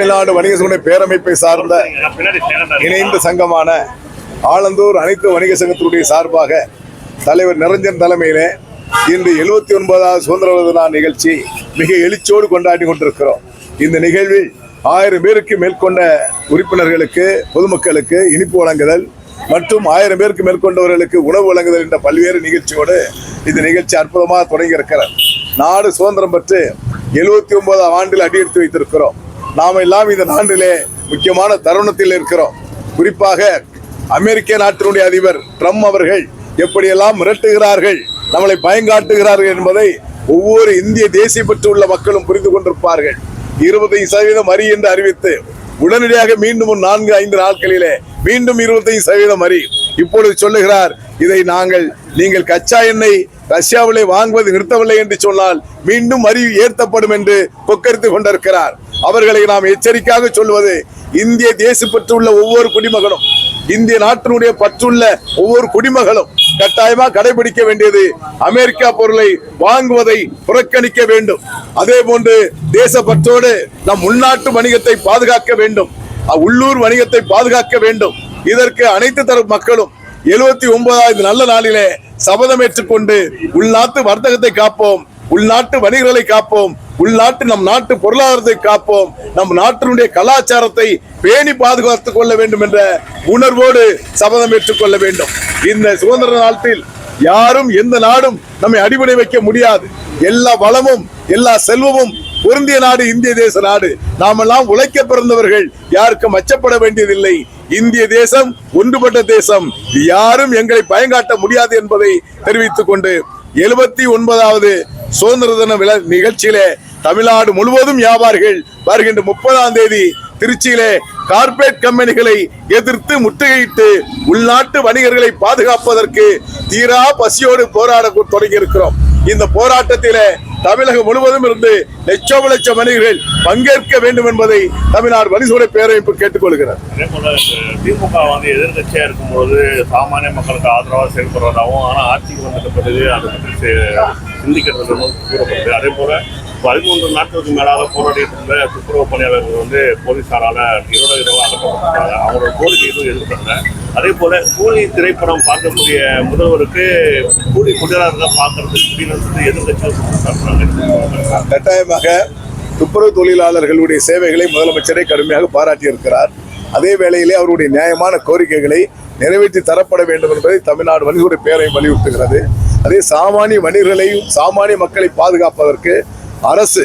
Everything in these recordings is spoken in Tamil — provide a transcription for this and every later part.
தமிழ்நாடு வணிக சங்க பேரமைப்பை சார்ந்த இணைந்த சங்கமான ஆலந்தூர் அனைத்து வணிக சங்கத்தினுடைய சார்பாக தலைவர் நிரஞ்சன் தலைமையிலே இன்று எழுபத்தி ஒன்பதாவது சுதந்திர நாள் நிகழ்ச்சி மிக எழுச்சியோடு கொண்டாடி கொண்டிருக்கிறோம். இந்த நிகழ்வில் ஆயிரம் பேருக்கு மேற்கொண்ட உறுப்பினர்களுக்கு பொதுமக்களுக்கு இனிப்பு வழங்குதல் மற்றும் ஆயிரம் பேருக்கு மேற்கொண்டவர்களுக்கு உணவு வழங்குதல் என்ற பல்வேறு நிகழ்ச்சியோடு இந்த நிகழ்ச்சி அற்புதமாக தொடங்கி இருக்கிறார் நாடு சுதந்திரம் பெற்று எழுபத்தி ஒன்பதாம் ஆண்டில் அடியெடுத்து வைத்திருக்கிறோம். நாம் எல்லாம் இந்த நாட்டிலே முக்கியமான தருணத்தில் இருக்கிறோம். குறிப்பாக அமெரிக்க நாட்டினுடைய அதிபர் ட்ரம்ப் அவர்கள் எப்படியெல்லாம் மிரட்டுகிறார்கள் நம்மளை பயங்காட்டுகிறார்கள் என்பதை ஒவ்வொரு இந்திய தேசிய உள்ள மக்களும் புரிந்து கொண்டிருப்பார்கள். இருபத்தைந்து சதவீதம் வரி என்று அறிவித்து உடனடியாக மீண்டும் ஒரு நான்கு ஐந்து நாட்களிலே மீண்டும் இருபத்தைந்து சதவீதம் வரி இப்பொழுது சொல்லுகிறார் இதை நாங்கள் நீங்கள் கச்சா எண்ணெய் ரஷ்யாவிலே வாங்குவது நிறுத்தவில்லை என்று சொன்னால் மீண்டும் வரி ஏற்றப்படும் என்று கொக்கரித்து கொண்டிருக்கிறார். அவர்களை நாம் எச்சரிக்கையாக சொல்வது இந்திய தேசப்பற்று உள்ள ஒவ்வொரு குடிமகனும் இந்திய நாட்டினுடைய பற்றுள்ள ஒவ்வொரு குடிமகளும் கட்டாயமா கடைபிடிக்க வேண்டியது அமெரிக்கா பொருளை வாங்குவதை புறக்கணிக்க வேண்டும். அதே போன்று தேசப்பற்றோடு நம் உள்நாட்டு வணிகத்தை பாதுகாக்க வேண்டும். உள்ளூர் வணிகத்தை பாதுகாக்க வேண்டும். இதற்கு அனைத்து தரப்பு மக்களும் எழுபத்தி ஒன்பதாவது நல்ல நாளிலே சபதம் ஏற்றுக்கொண்டு உள்நாட்டு வர்த்தகத்தை காப்போம் உள்நாட்டு வணிகர்களை காப்போம். உள்நாட்டு நம் நாட்டு பொருளாதாரத்தை காப்போம். நம் நாட்டினுடைய கலாச்சாரத்தை பேணி பாதுகாத்துக் கொள்ள வேண்டும் என்ற உணர்வோடு சபதம் ஏற்றுக்கொள்ள வேண்டும். இந்த சுதந்திர நாட்டில் யாரும் எந்த நாடும் நம்மை அடிபடை வைக்க முடியாது. எல்லா வளமும் எல்லா செல்வமும் பொருந்திய நாடு இந்திய தேச நாடு. நாமெல்லாம் உழைக்க பிறந்தவர்கள். யாருக்கும் அச்சப்பட வேண்டியதில்லை. இந்திய தேசம் ஒன்றுபட்ட தேசம். யாரும் எங்களை பயங்காட்ட முடியாது என்பதை தெரிவித்துக் கொண்டு எழுபத்தி ஒன்பதாவது சுதந்திர தின விழா நிகழ்ச்சியிலே தமிழ்நாடு முழுவதும் வியாபாரிகள் வருகின்ற முப்பதாம் தேதி திருச்சியிலே கார்ப்பரேட் கம்பெனிகளை எதிர்த்து முற்றுகையிட்டு உள்நாட்டு வணிகர்களை பாதுகாப்பதற்கு தீரா பசியோடு போராட தொடங்கி இருக்கிறோம் இந்த போராட்டத்திலே தமிழகம் முழுவதும் இருந்து லட்சம் லட்சம் வணிகர்கள் பங்கேற்க வேண்டும் என்பதை தமிழ்நாடு வணிகத்துறை பேரமைப்பு கேட்டுக்கொள்கிறார் அதே போல திமுக வந்து எதிர்கட்சியா இருக்கும்போது சாமானிய மக்களுக்கு ஆதரவாக செயல்படுறதாகவும் ஆனா ஆட்சிக்கு வந்துட்ட பிறகு அதை பற்றி சிந்திக்கிறது கூறப்படுது அதே போல பதிமூன்று நாட்களுக்கு மேலாக போராடிட்டு இருந்த துப்புரவு பணியாளர்கள் வந்து போலீசாரால இரவு இரவு அகற்றப்பட்டாங்க அவங்களோட கோரிக்கை எதுவும் எதிர்பார்க்கல அதே போல கூலி திரைப்படம் பார்க்கக்கூடிய முதல்வருக்கு கூலி குடியாளர்கள் பார்க்கறது அப்படின்னு எதிர்கட்சிகள் கட்டாயமாக துப்புரவு தொழிலாளர்களுடைய சேவைகளை முதலமைச்சரை கடுமையாக பாராட்டியிருக்கிறார். அதே வேளையிலே அவருடைய நியாயமான கோரிக்கைகளை நிறைவேற்றி தரப்பட வேண்டும் என்பதை தமிழ்நாடு வணிகத்துறை பேரை வலியுறுத்துகிறது. அதே சாமானிய வணிகர்களையும் சாமானிய மக்களை பாதுகாப்பதற்கு அரசு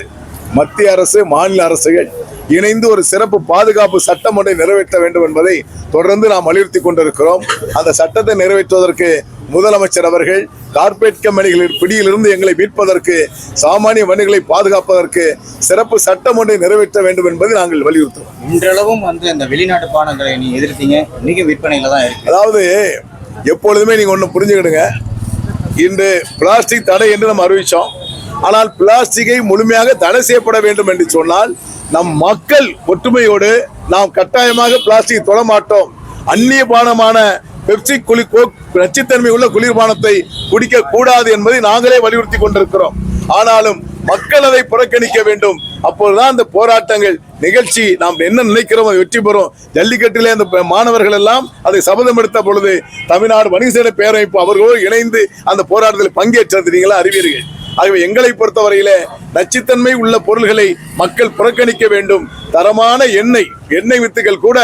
மத்திய அரசு மாநில அரசுகள் இணைந்து ஒரு சிறப்பு பாதுகாப்பு சட்டம் ஒன்றை நிறைவேற்ற வேண்டும் என்பதை தொடர்ந்து நாம் வலியுறுத்தி கொண்டிருக்கிறோம். அந்த சட்டத்தை நிறைவேற்றுவதற்கு முதலமைச்சர் அவர்கள் கார்ப்பரேட் கம்பெனிகளின் பிடியிலிருந்து எங்களை மீட்பதற்கு சாமானிய வணிகளை பாதுகாப்பதற்கு சிறப்பு சட்டம் ஒன்றை நிறைவேற்ற வேண்டும் என்பதை நாங்கள் வலியுறுத்துவோம் இன்றளவும் வந்து இந்த வெளிநாட்டு பானங்களை நீ எதிர்த்தீங்க இன்னைக்கு விற்பனையில தான் இருக்கு. அதாவது எப்பொழுதுமே நீங்க ஒண்ணு புரிஞ்சுக்கிடுங்க. இன்று பிளாஸ்டிக் தடை என்று நாம் அறிவித்தோம் ஆனால் பிளாஸ்டிக்கை முழுமையாக தடை செய்யப்பட வேண்டும் என்று சொன்னால் நம் மக்கள் ஒற்றுமையோடு நாம் கட்டாயமாக பிளாஸ்டிக் தொட மாட்டோம். அந்நிய பானமான பெப்சி குளி கோக் நச்சுத்தன்மை உள்ள குளிர்பானத்தை குடிக்க கூடாது என்பதை நாங்களே வலியுறுத்தி கொண்டிருக்கிறோம். ஆனாலும் மக்கள் அதை புறக்கணிக்க வேண்டும். அப்போதுதான் அந்த போராட்டங்கள் நிகழ்ச்சி நாம் என்ன நினைக்கிறோம் வெற்றி பெறும். ஜல்லிக்கட்டிலே அந்த மாணவர்கள் எல்லாம் அதை சபதம் எடுத்த பொழுது தமிழ்நாடு வணிக பேரமைப்பு அவர்களோடு இணைந்து அந்த போராட்டத்தில் பங்கேற்றது நீங்களா அறிவீர்கள். ஆகவே எங்களை பொறுத்தவரையிலே நச்சுத்தன்மை உள்ள பொருள்களை மக்கள் புறக்கணிக்க வேண்டும். தரமான எண்ணெய் எண்ணெய் வித்துகள் கூட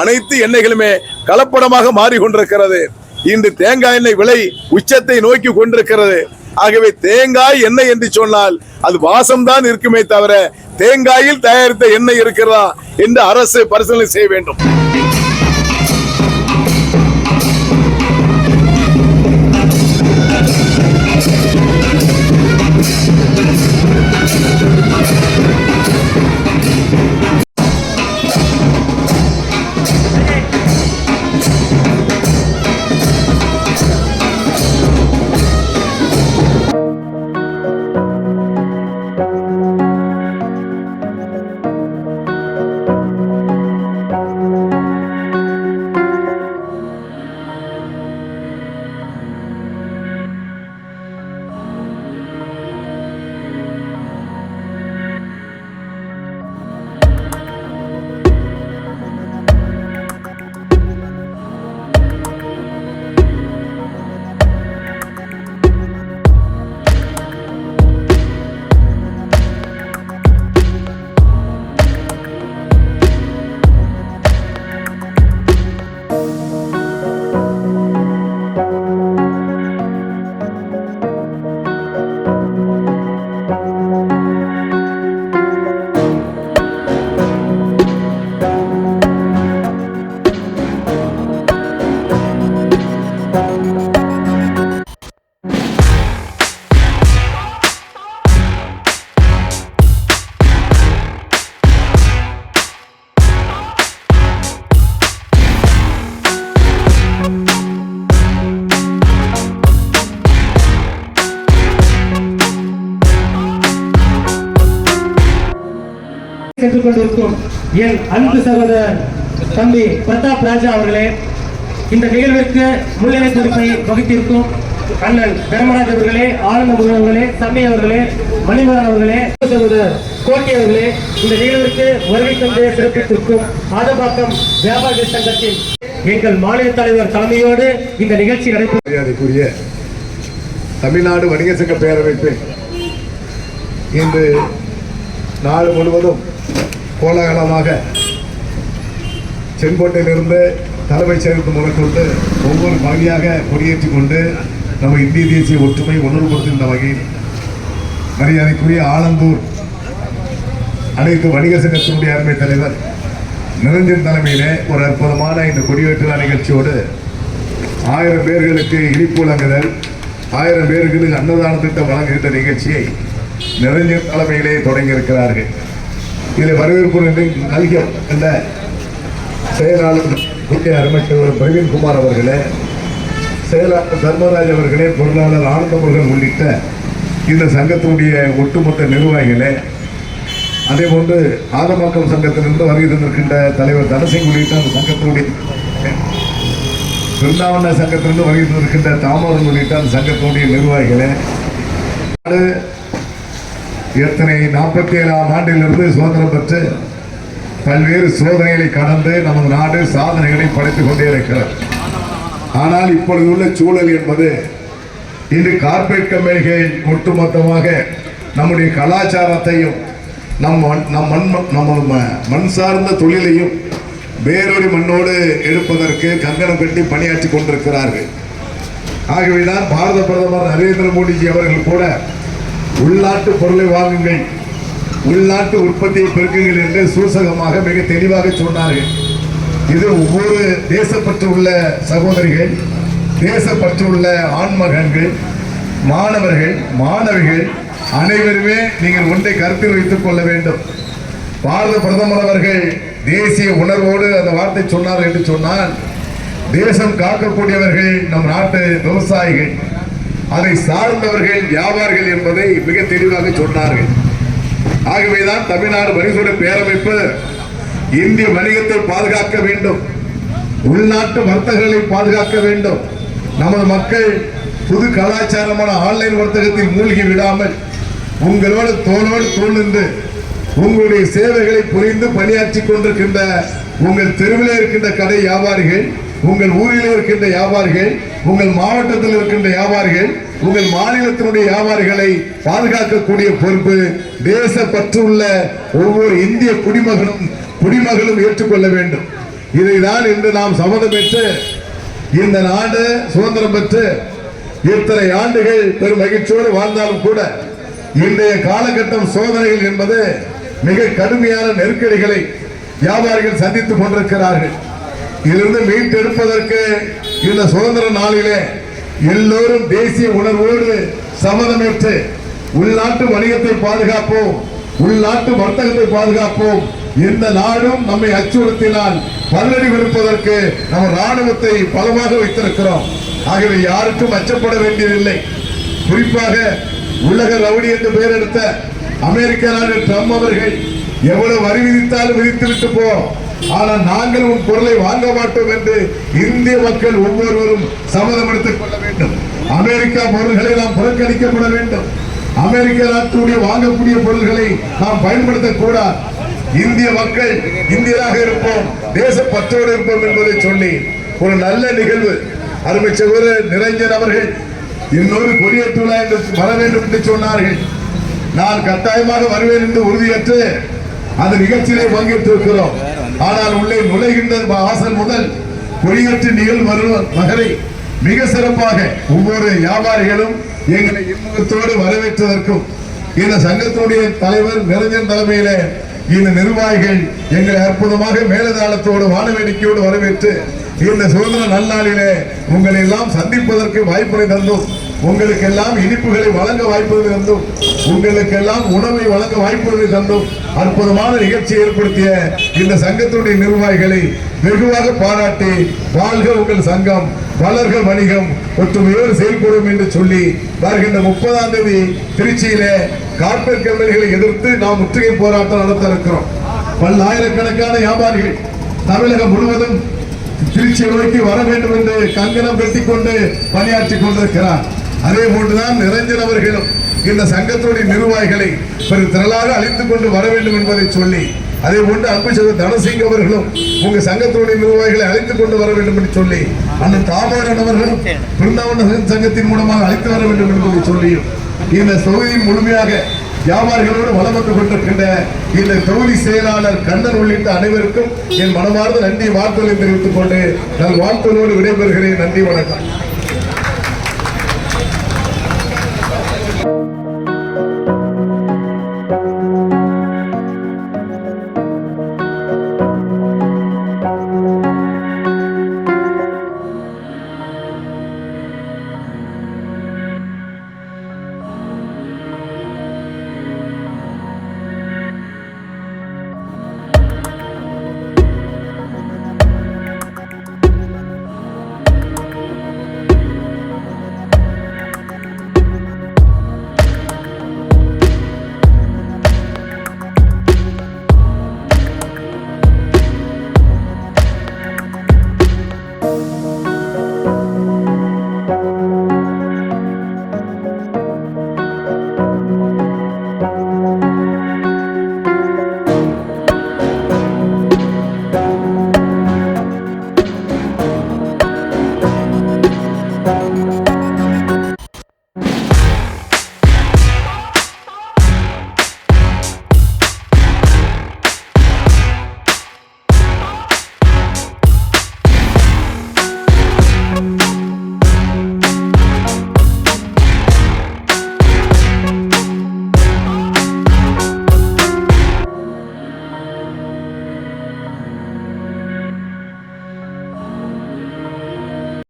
அனைத்து எண்ணெய்களுமே கலப்படமாக மாறிக்கொண்டிருக்கிறது. இன்று தேங்காய் எண்ணெய் விலை உச்சத்தை நோக்கி கொண்டிருக்கிறது. ஆகவே தேங்காய் எண்ணெய் என்று சொன்னால் அது வாசம்தான் இருக்குமே தவிர தேங்காயில் தயாரித்த எண்ணெய் இருக்கிறதா என்று அரசு பரிசீலனை செய்ய வேண்டும். சென்று கொண்டிருக்கும் என் அன்பு சகோதரர் தம்பி பிரதாப் ராஜா அவர்களே இந்த நிகழ்விற்கு முன்னிலை பொறுப்பை வகித்திருக்கும் அண்ணன் தர்மராஜ் அவர்களே ஆனந்த முருகன் அவர்களே அவர்களே மணிமகன் அவர்களே கோட்டி அவர்களே இந்த நிகழ்விற்கு வருகை தந்து சிறப்பித்திருக்கும் ஆதம்பாக்கம் வியாபாரி சங்கத்தின் எங்கள் மாநில தலைவர் தலைமையோடு இந்த நிகழ்ச்சி நடைபெறும் தமிழ்நாடு வணிக சங்க பேரமைப்பு இன்று நாடு முழுவதும் கோலாகலமாக செங்கோட்டையிலிருந்து தலைமைச் செயலுக்கு முதற்கொண்டு ஒவ்வொரு பகுதியாக கொடியேற்றிக் கொண்டு நம்ம இந்திய தேசிய ஒற்றுமை உணர்வுபடுத்துகின்ற வகையில் மரியாதைக்குரிய ஆலந்தூர் அனைத்து வணிக சங்கத்தினுடைய அருமை தலைவர் நிரஞ்சன் தலைமையிலே ஒரு அற்புதமான இந்த கொடியேற்று நிகழ்ச்சியோடு ஆயிரம் பேர்களுக்கு இனிப்பு வழங்குதல் ஆயிரம் பேர்களுக்கு அன்னதான திட்டம் வழங்குகின்ற நிகழ்ச்சியை நிரஞ்சன் தலைமையிலே தொடங்கியிருக்கிறார்கள். இதில் வரவேற்பு நிலை என்ற செயலாளர் புதிய அமைச்சர் பிரவீன்குமார் அவர்களே செயலாளர் தர்மராஜ் அவர்களே பொருளாளர் ஆனந்தமுருகன் உள்ளிட்ட இந்த சங்கத்தினுடைய ஒட்டுமொத்த நிர்வாகிகளே அதே போன்று ஆதமாக்கம் சங்கத்திலிருந்து வருகை தந்திருக்கின்ற தலைவர் தனசிங் உள்ளிட்ட அந்த சங்கத்தினுடைய பிருந்தாவன சங்கத்திலிருந்து வருகை தந்திருக்கின்ற தாமரன் உள்ளிட்ட அந்த சங்கத்தினுடைய நிர்வாகிகளே எத்தனை நாற்பத்தி ஏழாம் ஆண்டிலிருந்து சுதந்திரம் பெற்று பல்வேறு சோதனைகளை கடந்து நமது நாடு சாதனைகளை படைத்துக் கொண்டே இருக்கிறது. ஆனால் இப்பொழுது உள்ள சூழல் என்பது இன்று கார்பரேட் கம்பெனிகள் ஒட்டுமொத்தமாக நம்முடைய கலாச்சாரத்தையும் நம் நம் மண் நம்ம ம- மண் சார்ந்த தொழிலையும் வேறொரு மண்ணோடு எடுப்பதற்கு கங்கணம் கட்டி பணியாற்றி கொண்டிருக்கிறார்கள். ஆகவேதான் பாரத பிரதமர் நரேந்திர மோடிஜி அவர்கள் கூட உள்நாட்டு பொருளை வாங்குங்கள் உள்நாட்டு உற்பத்தியை பெருக்குங்கள் என்று சூசகமாக மிக தெளிவாக சொன்னார்கள். இது ஒவ்வொரு தேசப்பற்று உள்ள சகோதரிகள் தேசப்பற்று உள்ள ஆண்மகன்கள் மாணவர்கள் மாணவிகள் அனைவருமே நீங்கள் ஒன்றை கருத்தில் வைத்துக் கொள்ள வேண்டும். பாரத பிரதமர் அவர்கள் தேசிய உணர்வோடு அந்த வார்த்தை சொன்னார் என்று சொன்னால் தேசம் காக்கக்கூடியவர்கள் நம் நாட்டு விவசாயிகள். அதை சார்ந்தவர்கள் வியாபாரிகள் என்பதை மிக தெளிவாக சொன்னார்கள். ஆகவேதான் தமிழ்நாடு வணிகோட பேரமைப்பு இந்திய வணிகத்தை பாதுகாக்க வேண்டும். உள்நாட்டு வர்த்தகர்களை பாதுகாக்க வேண்டும். நமது மக்கள் புது கலாச்சாரமான ஆன்லைன் வர்த்தகத்தில் மூழ்கி விடாமல் உங்களோடு தோளோடு தோணுந்து நின்று உங்களுடைய சேவைகளை புரிந்து பணியாற்றி கொண்டிருக்கின்ற உங்கள் தெருவில் இருக்கின்ற கடை வியாபாரிகள் உங்கள் ஊரில் இருக்கின்ற வியாபாரிகள் உங்கள் மாவட்டத்தில் இருக்கின்ற வியாபாரிகள் உங்கள் மாநிலத்தினுடைய வியாபாரிகளை பாதுகாக்கக்கூடிய பொறுப்பு தேச பற்றுள்ள ஒவ்வொரு இந்திய குடிமகனும் குடிமகளும் ஏற்றுக்கொள்ள வேண்டும். இதைதான் இன்று நாம் சம்மதம் பெற்று இந்த நாடு சுதந்திரம் பெற்று இத்தனை ஆண்டுகள் பெரும் மகிழ்ச்சியோடு வாழ்ந்தாலும் கூட இன்றைய காலகட்டம் சோதனைகள் என்பது மிக கடுமையான நெருக்கடிகளை வியாபாரிகள் சந்தித்துக் கொண்டிருக்கிறார்கள். இதிலிருந்து மீட்டெடுப்பதற்கு இந்த சுதந்திர நாளிலே எல்லோரும் தேசிய உணர்வோடு சம்மதமேற்று உள்நாட்டு வணிகத்தை பாதுகாப்போம் உள்நாட்டு வர்த்தகத்தை பாதுகாப்போம். எந்த நாடும் நம்மை அச்சுறுத்தினால் பல்லடி விருப்பதற்கு நம்ம ராணுவத்தை பலமாக வைத்திருக்கிறோம். ஆகவே யாருக்கும் அச்சப்பட வேண்டியதில்லை. குறிப்பாக உலக ரவுடி என்று பெயர் எடுத்த அமெரிக்க நாடு ட்ரம்ப் அவர்கள் எவ்வளவு வரி விதித்தாலும் விதித்து விட்டு போ. ஆனால் நாங்கள் உன் பொருளை வாங்க மாட்டோம் என்று இந்திய மக்கள் ஒவ்வொருவரும் சம்மதம் எடுத்துக் கொள்ள வேண்டும். அமெரிக்கா பொருள்களை நாம் புறக்கணிக்கப்பட வேண்டும். அமெரிக்க நாட்டுடைய வாங்கக்கூடிய பொருள்களை நாம் பயன்படுத்தக்கூடாது இந்திய மக்கள் இந்தியராக இருப்போம் தேச பற்றோடு இருப்போம் என்பதை சொல்லி ஒரு நல்ல நிகழ்வு. அருமை சகோதரர் நிரஞ்சன் அவர்கள் இன்னொரு கொடியேற்று விழா என்று வர வேண்டும் என்று சொன்னார்கள். நான் கட்டாயமாக வருவேன் என்று உறுதியற்று அந்த நிகழ்ச்சியிலே பங்கேற்றிருக்கிறோம் ஆனால் உள்ளே நுழைகின்ற வாசல் முதல் குறியற்று நிகழ் வருவர் மகரை மிக சிறப்பாக ஒவ்வொரு வியாபாரிகளும் எங்களை இன்முகத்தோடு வரவேற்றதற்கும் இந்த சங்கத்தினுடைய தலைவர் நிரஞ்சன் தலைமையில இந்த நிர்வாகிகள் எங்களை அற்புதமாக மேலதாளத்தோடு வானவேடிக்கையோடு வரவேற்று இந்த சுதந்திர நன்னாளிலே உங்களை எல்லாம் சந்திப்பதற்கு வாய்ப்பினை தந்தோம். உங்களுக்கெல்லாம் இனிப்புகளை வழங்க வாய்ப்புகளை தந்தோம் உங்களுக்கெல்லாம் உணவை வழங்க வாய்ப்புகளை தந்தோம் அற்புதமான நிகழ்ச்சியை ஏற்படுத்திய இந்த சங்கத்துடைய நிர்வாகிகளை வெகுவாக பாராட்டி வாழ்க உங்கள் சங்கம் வளர்க வணிகம் ஒற்றுமையோடு செயல்படும் என்று சொல்லி வருகின்ற முப்பதாம் தேதி திருச்சியில கார்பரேட் கம்பெனிகளை எதிர்த்து நாம் முற்றுகை போராட்டம் நடத்த இருக்கிறோம். பல்லாயிரக்கணக்கான வியாபாரிகள் தமிழகம் முழுவதும் திருச்சி நோக்கி வர வேண்டும் என்று கங்கணம் கட்டிக்கொண்டு பணியாற்றி கொண்டிருக்கிறார். அதே போன்றுதான் நிரஞ்சன் அவர்களும் இந்த சங்கத்துடைய நிர்வாகிகளை பெரு திரளாக அழித்துக் கொண்டு வர வேண்டும் என்பதை சொல்லி அதே போன்று அன்பு சகோதரர் தனசிங் அவர்களும் உங்க சங்கத்துடைய நிர்வாகிகளை அழைத்துக் கொண்டு வர வேண்டும் என்று சொல்லி அந்த தாமரன் அவர்களும் பிருந்தாவன சங்கத்தின் மூலமாக அழைத்து வர வேண்டும் என்பதை சொல்லியும் இந்த தொகுதியில் முழுமையாக வியாபாரிகளோடு வளம் வந்து கொண்டிருக்கின்ற இந்த தொகுதி செயலாளர் கண்ணன் உள்ளிட்ட அனைவருக்கும் என் மனமார்ந்த நன்றி வாழ்த்துக்களை தெரிவித்துக் கொண்டு நான் வாழ்த்துகளோடு விடைபெறுகிறேன். நன்றி வணக்கம்.